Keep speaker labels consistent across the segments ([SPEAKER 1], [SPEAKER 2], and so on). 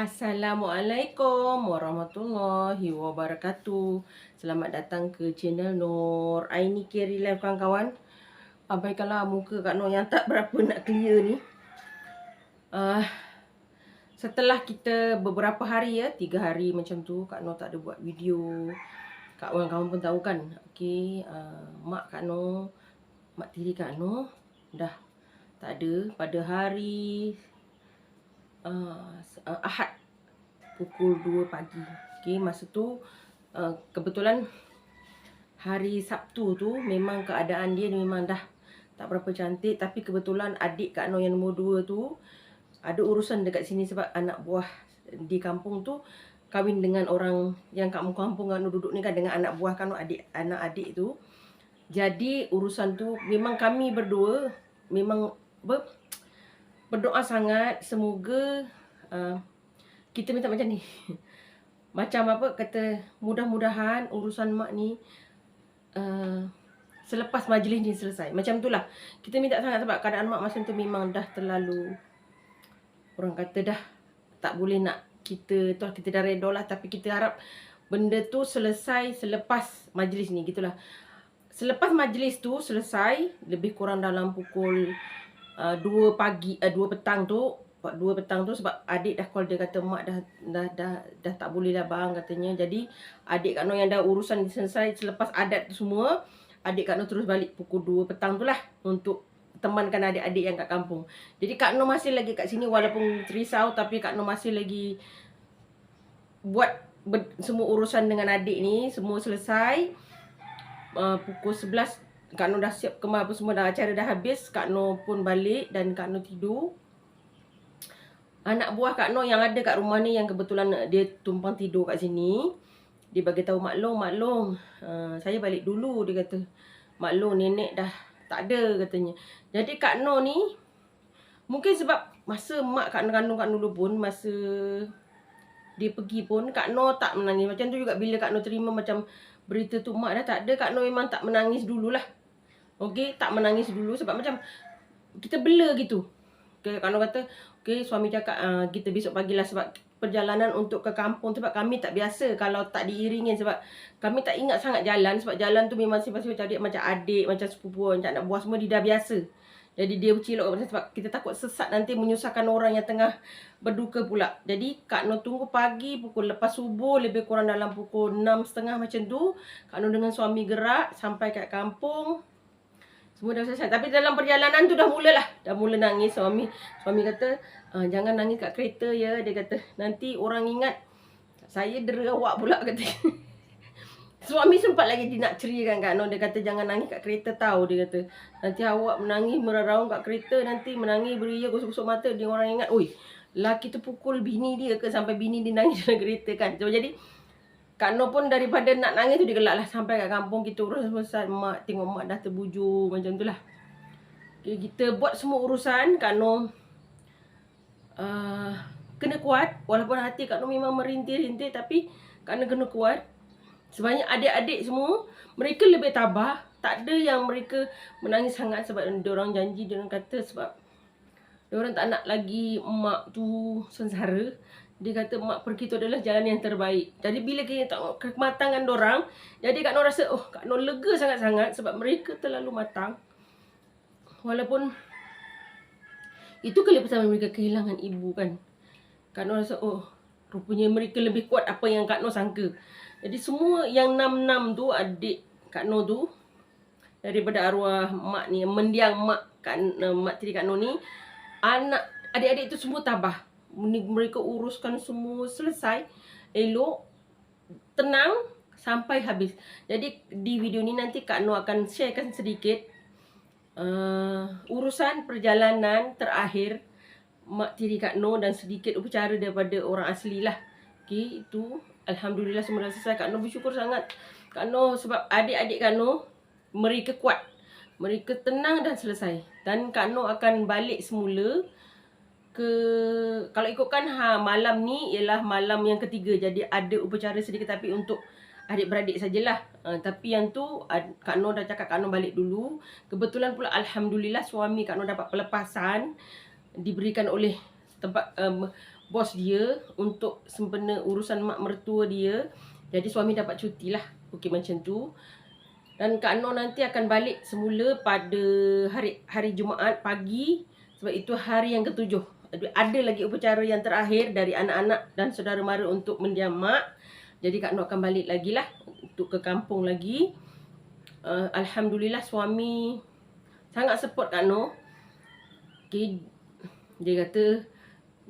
[SPEAKER 1] Assalamualaikum warahmatullahi wabarakatuh. Selamat datang ke channel Nur Aini Carry Live kawan-kawan. Abaikanlah muka Kak Nur yang tak berapa nak clear ni. Uh, setelah kita beberapa hari ya, tiga hari macam tu Kak Nur tak ada buat video. Kak kawan-kawan pun tahu kan. Okey, uh, mak Kak Nur, mak tiri Kak Nur dah tak ada pada hari uh, Ahad pukul 2 pagi. Okey, masa tu uh, kebetulan hari Sabtu tu memang keadaan dia memang dah tak berapa cantik tapi kebetulan adik Kak Noh yang nombor 2 tu ada urusan dekat sini sebab anak buah di kampung tu kahwin dengan orang yang kat kampung kan duduk ni kan dengan anak buah kan adik anak adik tu. Jadi urusan tu memang kami berdua memang berdoa sangat semoga uh, kita minta macam ni. macam apa kata mudah-mudahan urusan mak ni uh, selepas majlis ni selesai. Macam itulah. Kita minta sangat sebab keadaan mak masa tu memang dah terlalu orang kata dah tak boleh nak kita tu kita dah redha lah tapi kita harap benda tu selesai selepas majlis ni gitulah. Selepas majlis tu selesai lebih kurang dalam pukul uh, 2 pagi uh, 2 petang tu 2 petang tu sebab adik dah call dia kata mak dah dah dah, dah tak boleh lah bang katanya. Jadi adik Kak Noh yang dah urusan selesai selepas adat tu semua adik Kak Noh terus balik pukul 2 petang tu lah untuk temankan adik-adik yang kat kampung. Jadi Kak Noh masih lagi kat sini walaupun risau tapi Kak Noh masih lagi buat semua urusan dengan adik ni semua selesai uh, pukul 11 Kak Noh dah siap kemar apa semua dah acara dah habis. Kak Noh pun balik dan Kak Noh tidur. Anak buah Kak Noh yang ada kat rumah ni yang kebetulan dia tumpang tidur kat sini. Dia bagi tahu Mak Long, Mak Long, uh, saya balik dulu dia kata. Mak Long nenek dah tak ada katanya. Jadi Kak Noh ni mungkin sebab masa mak Kak Noh kandung Kak Noh dulu pun masa dia pergi pun Kak Noh tak menangis. Macam tu juga bila Kak Noh terima macam berita tu mak dah tak ada Kak Noh memang tak menangis dululah. Okey, tak menangis dulu sebab macam kita bela gitu. Okay, kalau kata, okey, suami cakap uh, kita besok pagilah sebab perjalanan untuk ke kampung sebab kami tak biasa kalau tak diiringin sebab kami tak ingat sangat jalan sebab jalan tu memang sifat-sifat macam adik, macam adik, macam sepupu, macam anak buah semua dia dah biasa. Jadi dia bercilok sebab kita takut sesat nanti menyusahkan orang yang tengah berduka pula. Jadi Kak Noh tunggu pagi pukul lepas subuh lebih kurang dalam pukul 6.30 macam tu. Kak Noh dengan suami gerak sampai kat kampung. Semua dah selesai. Tapi dalam perjalanan tu dah mulalah. Dah mula nangis suami. Suami kata, ah, jangan nangis kat kereta ya. Dia kata, nanti orang ingat saya dera awak pula kata. suami sempat lagi dia nak ceritakan Kak Noh. Dia kata, jangan nangis kat kereta tahu. Dia kata, nanti awak menangis meraraung kat kereta. Nanti menangis beria gosok-gosok mata. Dia orang ingat, oi, laki tu pukul bini dia ke sampai bini dia nangis dalam kereta kan. So, jadi, Kak Noh pun daripada nak nangis tu dia gelak lah sampai kat kampung kita urus besar mak tengok mak dah terbujur macam tu lah. Okay, kita buat semua urusan Kak Noh uh, kena kuat walaupun hati Kak Noh memang merintih-rintih tapi Kak Noh kena kuat. Sebanyak adik-adik semua mereka lebih tabah. Tak ada yang mereka menangis sangat sebab orang janji orang kata sebab orang tak nak lagi mak tu sengsara dia kata mak pergi tu adalah jalan yang terbaik. Jadi bila kita tengok kematangan orang, jadi Kak Nur rasa oh Kak Nur lega sangat-sangat sebab mereka terlalu matang. Walaupun itu kali pertama mereka kehilangan ibu kan. Kak Nur rasa oh rupanya mereka lebih kuat apa yang Kak Nur sangka. Jadi semua yang enam-enam tu adik Kak Nur tu daripada arwah mak ni mendiang mak Kak mak tiri Kak Nur ni anak adik-adik tu semua tabah mereka uruskan semua selesai elok tenang sampai habis. Jadi di video ni nanti Kak Noh akan sharekan sedikit uh, urusan perjalanan terakhir mak tiri Kak Noh dan sedikit upacara daripada orang asli lah. Okay, itu Alhamdulillah semua dah selesai. Kak Noh bersyukur sangat. Kak Noh sebab adik-adik Kak Noh mereka kuat mereka tenang dan selesai. Dan Kak Noh akan balik semula ke kalau ikutkan ha malam ni ialah malam yang ketiga jadi ada upacara sedikit tapi untuk adik-beradik sajalah. Uh, tapi yang tu Kak Noh dah cakap Kak Noh balik dulu. Kebetulan pula alhamdulillah suami Kak Noh dapat pelepasan diberikan oleh tempat um, bos dia untuk sempena urusan mak mertua dia. Jadi suami dapat cuti lah. Okey macam tu. Dan Kak Noh nanti akan balik semula pada hari hari Jumaat pagi sebab itu hari yang ketujuh. Ada lagi upacara yang terakhir dari anak-anak dan saudara mara untuk mendiam mak. Jadi Kak Noh akan balik lagi lah untuk ke kampung lagi. Uh, Alhamdulillah suami sangat support Kak Noh. Okay. Dia kata,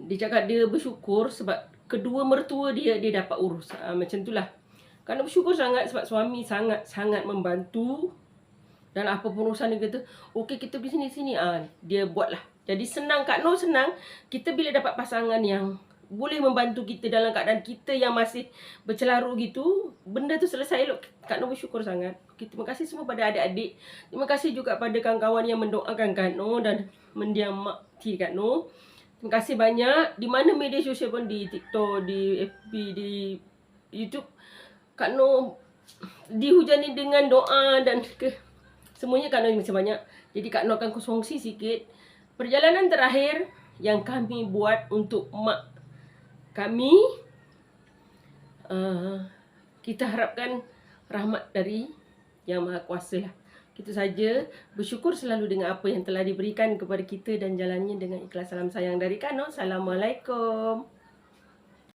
[SPEAKER 1] dia cakap dia bersyukur sebab kedua mertua dia dia dapat urus. Uh, macam itulah. Kerana bersyukur sangat sebab suami sangat-sangat membantu dan apa pun urusan dia kata, okey kita pergi sini-sini. Ah, dia buatlah. Jadi senang Kak Noh senang. Kita bila dapat pasangan yang boleh membantu kita dalam keadaan kita yang masih bercelaru gitu, benda tu selesai elok. Kak Noh bersyukur sangat. Terima kasih semua pada adik-adik. Terima kasih juga pada kawan-kawan yang mendoakan Kak Noh dan ti Kak Noh. Terima kasih banyak. Di mana media sosial pun di TikTok, di FB, di YouTube Kak Noh dihujani dengan doa dan ke semuanya Kak Noh masih banyak. Jadi Kak Noh akan kongsi sikit perjalanan terakhir yang kami buat untuk mak kami. Uh, kita harapkan rahmat dari Yang Maha Kuasa lah. Itu saja. Bersyukur selalu dengan apa yang telah diberikan kepada kita dan jalannya dengan ikhlas salam sayang dari Kak Noh. Assalamualaikum.